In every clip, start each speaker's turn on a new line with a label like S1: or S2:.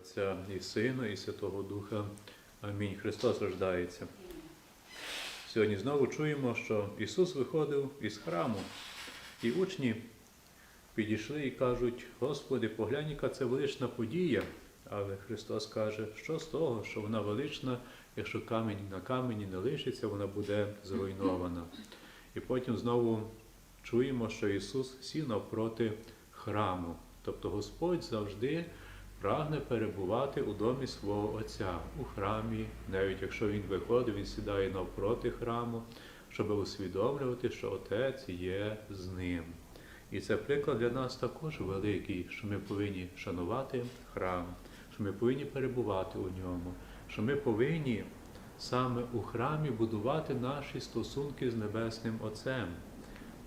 S1: Отця і Сина, і Святого Духа. Амінь. Христос рождається. Сьогодні знову чуємо, що Ісус виходив із храму, і учні підійшли і кажуть: Господи, поглянь, яка це велична подія. Але Христос каже, що з того, що вона велична, якщо камінь на камені не лишиться, вона буде зруйнована. І потім знову чуємо, що Ісус сів навпроти храму. Тобто Господь завжди прагне перебувати у домі свого Отця, у храмі, навіть якщо Він виходить, Він сідає навпроти храму, щоб усвідомлювати, що Отець є з ним. І це приклад для нас також великий, що ми повинні шанувати храм, що ми повинні перебувати у ньому, що ми повинні саме у храмі будувати наші стосунки з Небесним Отцем.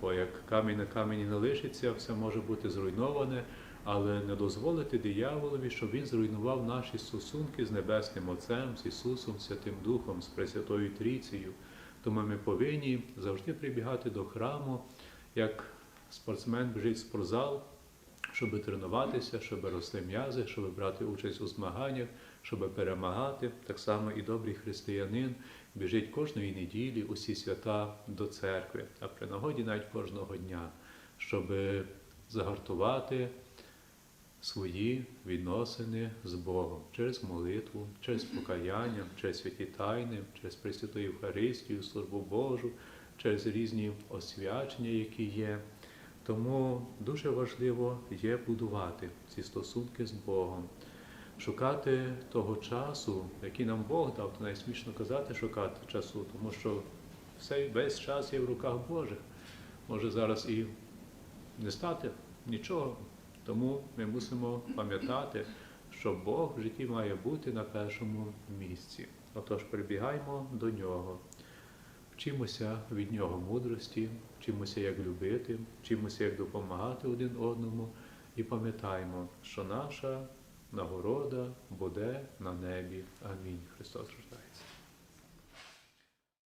S1: Бо як камінь на камені не лишиться, все може бути зруйноване, але не дозволити дияволові, щоб він зруйнував наші стосунки з Небесним Отцем, з Ісусом, Святим Духом, з Пресвятою Трійцею. Тому ми повинні завжди прибігати до храму, як спортсмен біжить в спортзал, щоб тренуватися, щоб рости м'язи, щоб брати участь у змаганнях, щоб перемагати. Так само і добрий християнин біжить кожної неділі, усі свята до церкви, а при нагоді навіть кожного дня, щоб загартувати свої відносини з Богом через молитву, через покаяння, через святі тайни, через Пресвяту Євхаристію, службу Божу, через різні освячення, які є. Тому дуже важливо є будувати ці стосунки з Богом, шукати того часу, який нам Бог дав, то найсмішно казати, шукати часу, тому що все, весь час є в руках Божих. Може зараз і не стати нічого. Тому ми мусимо пам'ятати, що Бог в житті має бути на першому місці. Отож, прибігаймо до нього, вчимося від нього мудрості, вчимося, як любити, вчимося, як допомагати один одному, і пам'ятаємо, що наша нагорода буде на небі. Амінь. Христос рождається.